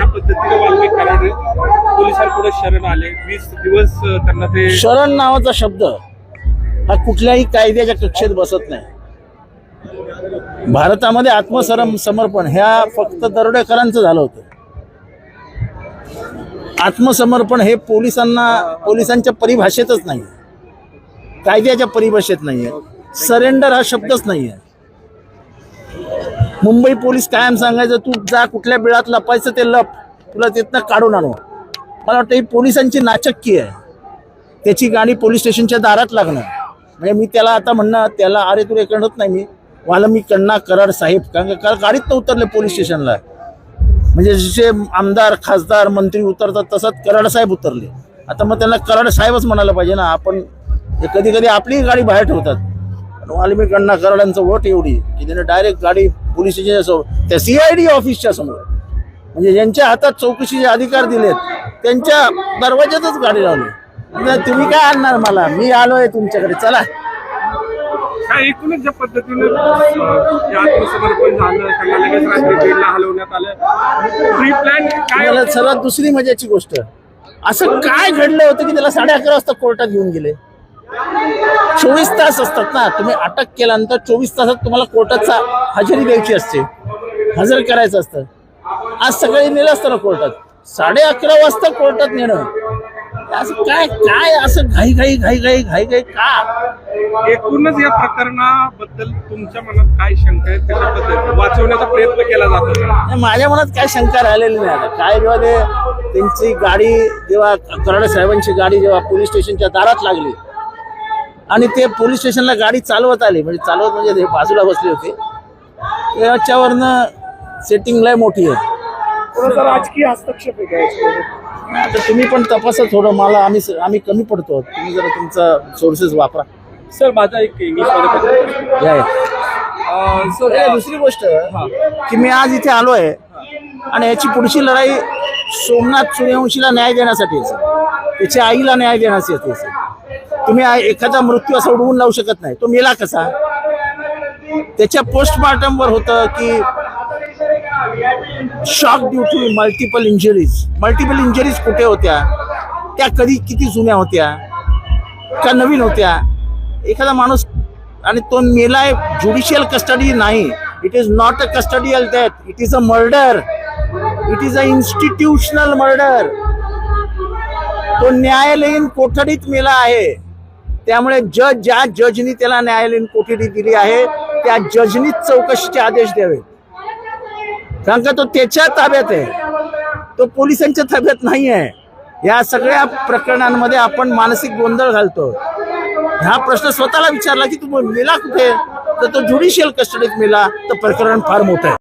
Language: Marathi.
ज्या पद्धतीने वाल्मिक कराड पोलिसांपुढे शरण आले. वीस दिवस त्यांना ते शरण नावाचा शब्द हा कुठल्याही कायद्याच्या कक्षेत बसत नाही. भारतामध्ये आत्मसरम समर्पण ह्या फक्त दरोडेकरांचं झालं होतं. आत्मसमर्पण हे पोलिसांना पोलिसांच्या परिभाषेतच नाही कायद्याच्या परिभाषेत नाही आहे सरेंडर हा शब्दच नाही आहे मुंबई पोलीस कायम सांगायचं तू जा कुठल्या बिळात लपायचं ते लप. तुला तिथनं काढून आणू. मला वाटतं ही पोलिसांची नाचक्की आहे. त्याची गाडी पोलीस स्टेशनच्या दारात लागणं म्हणजे मी त्याला आता म्हणणं त्याला अरे तुला कळत नाही मी. वाल्मिक कण्णा कराड साहेब. कारण का काल गाडीत उतरले पोलीस स्टेशनला. म्हणजे जसे आमदार खासदार मंत्री उतरतात तसंच कराड साहेब उतरले. आता मग त्यांना कराड साहेबच म्हणायला पाहिजे ना. आपण कधी कधी आपली गाडी बाहेर ठेवतात. पण वाल्मिक अण्णा कराडांचं वोट एवढी की त्याने डायरेक्ट गाडी पोलीस स्टेशनच्या समोर त्या सीआयडी ऑफिसच्या समोर. म्हणजे ज्यांच्या हातात चौकशीचे अधिकार दिलेत त्यांच्या दरवाज्यातच गाडी लावली. तुम्ही काय आणणार मला? मी आलोय तुमच्याकडे. चला. काय एकूणच ज्या पद्धतीने अं, आत्मसमर्पण झालं त्यांना लगेच रात्री बीडला हलवण्यात आलं. प्री प्लॅन काय मला सर्वात दुसरी मजाची गोष्ट असं काय घडलं होतं की त्याला साडे अकरा वाजता कोर्टात घेऊन गेले? चोवीस तास असतात ना. तुम्ही अटक केल्यानंतर चोवीस तासात तुम्हाला कोर्टाचा हजेरी द्यायची असते. हजर करायचं असतं. आज सकाळी नेलं असतं ना कोर्टात. साडे अकरा वाजता कोर्टात नेणं. असं काय काय असं घाई घाई घाई घाई घाई घाई का? एकूणच या प्रकरणाबद्दल तुमच्या मनात काय शंका आहेत त्याच्याबद्दल वाचवण्याचा प्रयत्न केला जातो माझ्या मनात काय शंका राहिलेली नाही आता. काय जेव्हा ते त्यांची गाडी जेव्हा कराडे साहेबांची गाडी जेव्हा पोलीस स्टेशनच्या दारात लागली आणि ते पोलीस स्टेशनला गाडी चालवत आली म्हणजे चालवत म्हणजे ते बाजूला बसले होते त्याच्यावरनं सेटिंग लय मोठी आहे राजकीय हस्तक्षेप? आता तुम्ही पण तपासा थोडं मला आम्ही आम्ही कमी पडतो तुम्ही जरा तुमचा सोर्सेस वापरा सर माझा एक इंग्लिशमध्ये या या. सर दुसरी गोष्ट की मी आज इथे आलो आहे आणि याची पुढची लढाई सोमनाथ सूर्यवंशीला न्याय देण्यासाठी आहे सर. त्याच्या आईला न्याय देण्यासाठी. तुम्ही एखादा मृत्यू असा उडवून लावू शकत नाही. तो मेला कसा? त्याच्या पोस्टमार्टमवर होतं की shock due to multiple injuries multiple injuries कुठे होत्या? त्या कधी किती जुन्या होत्या? का नवीन होत्या? एखादा माणूस आणि तो मेलाय ज्युडिशियल कस्टडी नाही. It is not a custodial death it is a murder it is a institutional murder तो न्यायालयीन कोठडीत मेला आहे. त्यामुळे जज ज्या जजनी त्याला न्यायालयीन कोठडी दिली आहे त्या जजनीच चौकशीचे आदेश द्यावे. कारण का तो त्याच्या ताब्यात आहे. तो पोलिसांच्या ताब्यात नाही आहे या सगळ्या प्रकरणांमध्ये आपण मानसिक गोंधळ घालतो. हा प्रश्न स्वतःला विचारला की तू मेला कुठे? तर तो ज्युडिशियल कस्टडीत मेला. तर प्रकरण फार मोठं आहे.